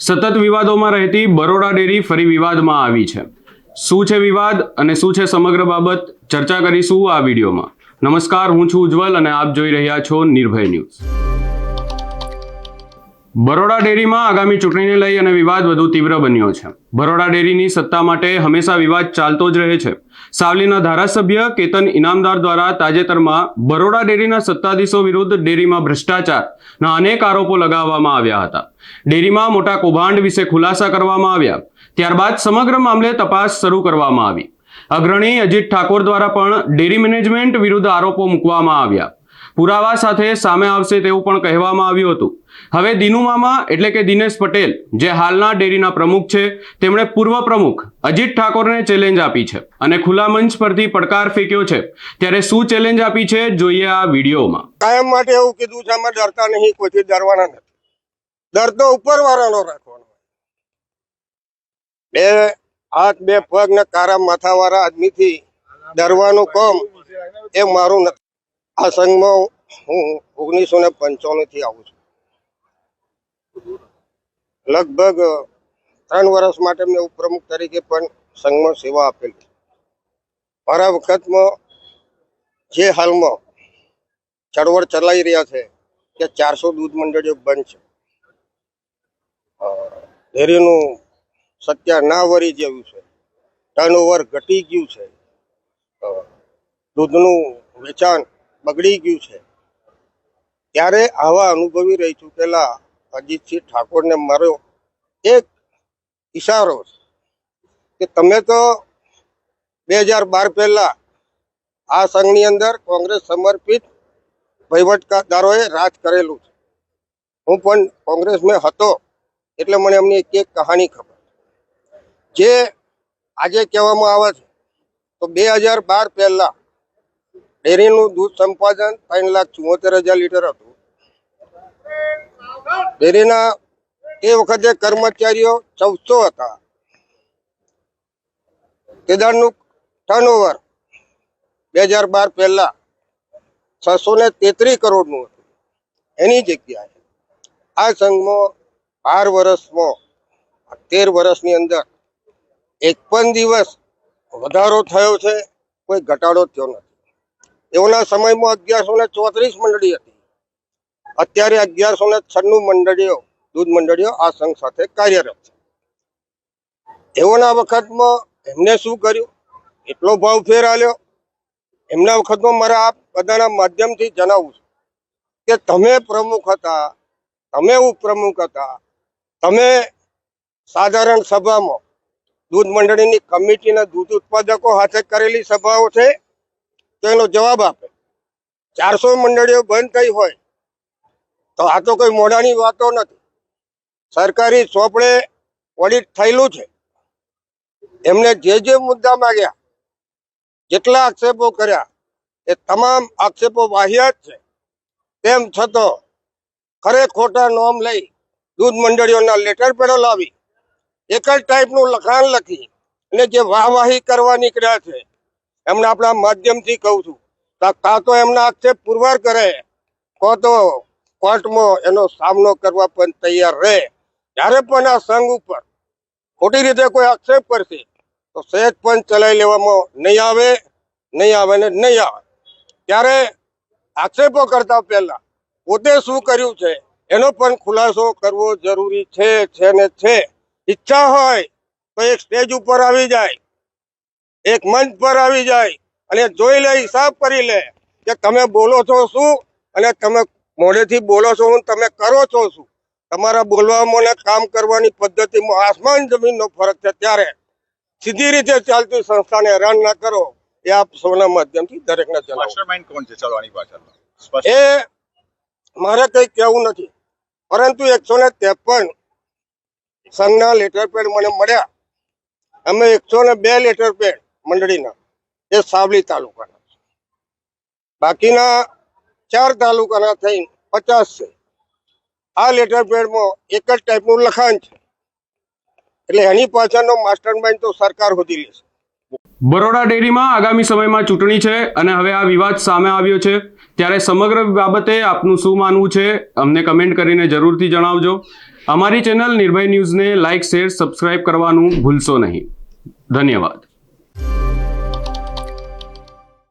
સતત વિવાદોમાં રહેતી બરોડા ડેરી ફરી વિવાદમાં આવી છે. શું છે વિવાદ અને શું છે સમગ્ર બાબત? ચર્ચા કરીશું આ વિડીયોમાં. નમસ્કાર, હું છું ઉજ્જવલ અને આપ જોઈ રહ્યા છો નિર્ભય ન્યૂઝ. બરોડા ડેરીમાં આગામી ચૂંટણીને લઈ અને વિવાદ વધુ તીવ્ર બન્યો છે. બરોડા ડેરીની સત્તા માટે હંમેશા વિવાદ ચાલતો જ રહે છે. સાવલીના ધારાસભ્ય કેતન ઇનામદાર દ્વારા તાજેતરમાં બરોડા ડેરીના સત્તાધીશો વિરુદ્ધ ડેરીમાં ભ્રષ્ટાચારના અનેક આરોપો લગાવવામાં આવ્યા હતા. ડેરીમાં મોટા કૌભાંડ વિશે ખુલાસા કરવામાં આવ્યા. ત્યારબાદ સમગ્ર મામલે તપાસ શરૂ કરવામાં આવી. અગ્રણી અજીત ઠાકોર દ્વારા પણ ડેરી મેનેજમેન્ટ વિરુદ્ધ આરોપો મૂકવામાં આવ્યા. પુરાવા સાથે સામે આવશે તેવું પણ કહેવામાં આવ્યું હતું. હવે દિનુ મામા એટલે કે દિનેશ પટેલ, જે હાલના ડેરીના પ્રમુખ છે, તેમણે પૂર્વ પ્રમુખ અજીત ઠાકોરને ચેલેન્જ આપી છે અને ખુલ્લા મંચ પરથી પડકાર ફેંક્યો છે. ત્યારે શું ચેલેન્જ આપી છે, જોઈએ આ વિડીયોમાં. કાયમ માટે એવું કીધું છે અમે ડરતા નહીં, કોઈથી ડરવાના નથી. ડર તો ઉપર વાળાનો રાખવાનો બે હાથ, બે પગ ને કારા માથા વાળા આદમીથી ડરવાનું કામ એ મારું નથી. આ સંઘમાં હું ઓગણીસો ને પંચાણું થી આવું છું. લગભગ ત્રણ વર્ષ માટે મેં ઉપપ્રમુખ તરીકે પણ સંઘમાં સેવા આપેલી. મારા વખતમાં જે હાલમાં ચળવળ ચલાવી રહ્યા છે કે ચારસો દૂધ મંડળીઓ બંધ છે. ડેરીનું સત્યા ના વરી જેવું છે. ટર્નઓવર ઘટી ગયું છે. દૂધનું વેચાણ બગડી ગયું છે. ત્યારે આવા અનુભવી રહી ચૂકેલા અજીતસિંહ ઠાકોરને મારો એક ઈશારો છે કે તમે તો બે હજાર બાર પહેલા આ સંઘની અંદર કોંગ્રેસ સમર્પિત વહીવટદારોએ રાજ કરેલું છે. હું પણ કોંગ્રેસમાં હતો એટલે મને એમની એક એક કહાની ખબર જે આજે કહેવામાં આવે છે તો બે હજાર બાર પહેલા ડેરીનું દૂધ સંપાદન ત્રણ લાખ ચુમ્મોતેર હજાર લીટર હતું. ડેરીના એ વખતે કર્મચારીઓ ચૌદસો હતા. કેદારનું ટર્નઓવર બે હજાર બાર પહેલા છસો ને તેત્રીસ કરોડનું હતું. એની જગ્યાએ આ સંઘમાં બાર વર્ષમાં, તેર વર્ષની અંદર એક પણ દિવસ વધારો થયો છે, કોઈ ઘટાડો થયો નથી. એઓના સમયમાં અગિયારસો ને ચોત્રીસ મંડળી હતી. અત્યારે અગિયારસો ને છન્નું મંડળીઓ, દૂધ મંડળીઓ આ સંઘ સાથે કાર્યરત છે. એઓના વખતમાં એમને શું કર્યું? એટલો ભાવ ફેર આલ્યો એમના વખતમાં મારે આ બધાના માધ્યમથી જણાવું છું કે તમે પ્રમુખ હતા, તમે ઉપપ્રમુખ હતા, તમે સાધારણ સભામાં દૂધ મંડળીની કમિટીના દૂધ ઉત્પાદકો હાથે કરેલી સભાઓ છે, તો એનો જવાબ આપે. ચારસો મંડળીઓ બંધ થઈ હોય તો આ તો કોઈ મોઢાની વાતો નથી. સરકારી ચોપડે ઓડિટ થયેલું છે. એમને જે જે મુદ્દા માંગ્યા જેટલા આક્ષેપો કર્યા, એ તમામ આક્ષેપો વાહિયાત છે. તેમ છતાં ખરે ખોટા નોમ લઈ દૂધ મંડળીઓના લેટર પેડો લાવી, એક જ ટાઈપનું લખાણ લખી અને જે વાહવાહી કરવા નીકળ્યા છે, એમને આપણા માધ્યમથી કહું છું. કા- તો એમના આક્ષેપ પુરવાર કરે કો તો કોર્ટમાં એનો સામનો કરવા પણ તૈયાર રહે. જ્યારે પણ આ સંઘ ઉપર ખોટી રીતે કોઈ આક્ષેપ કરશે, તો સહેજ પણ ચલાવી લેવામાં નહીં આવે નહીં આવે ને નહીં આવે. ત્યારે આક્ષેપો કરતા પહેલા પોતે શું કર્યું છે, એનો પણ ખુલાસો કરવો જરૂરી છે છે ને છે. ઈચ્છા હોય તો એક સ્ટેજ ઉપર આવી જાય, એક મંચ પર આવી જાય અને જોઈ લે, હિસાબ કરી લે કે તમે બોલો છો શું અને તમે મોઢેથી બોલો છો હું તમે કરો છો શું? તમારા બોલવામાં ને કામ કરવાની પદ્ધતિમાં આસમાન જમીનનો ફરક છે ત્યારે સીધી રીતે ચાલતી સંસ્થાને હેરાન ના કરો એ આપ સૌના માધ્યમથી દરેકને જણાવો. એ મારે કઈ કહેવું નથી પરંતુ એકસો ને ત્રેપન સંઘના લેટર પેડ મને મળ્યા. અમે એકસો ને બે લેટર પેડ મંડળીના એ સાવલી તાલુકાના. બાકીના ચાર તાલુકાના થઈને પચાસ છે. આ લેટર પેડમાં એક જ ટાઈપનું લખાણ છે. એટલે એની પાછળનો માસ્ટર તો સરકાર હોતી લેશે. બરોડા ડેરીમાં આગામી સમયમાં ચૂંટણી છે અને હવે આ વિવાદ સામે આવ્યો છે. ત્યારે સમગ્ર બાબતે આપનું શું માનવું છે અમને કમેન્ટ કરીને જરૂરથી જણાવજો. અમારી ચેનલ નિર્ભય ન્યૂઝને લાઇક શેર સબસ્ક્રાઇબ કરવાનું ભૂલશો નહીં. ધન્યવાદ.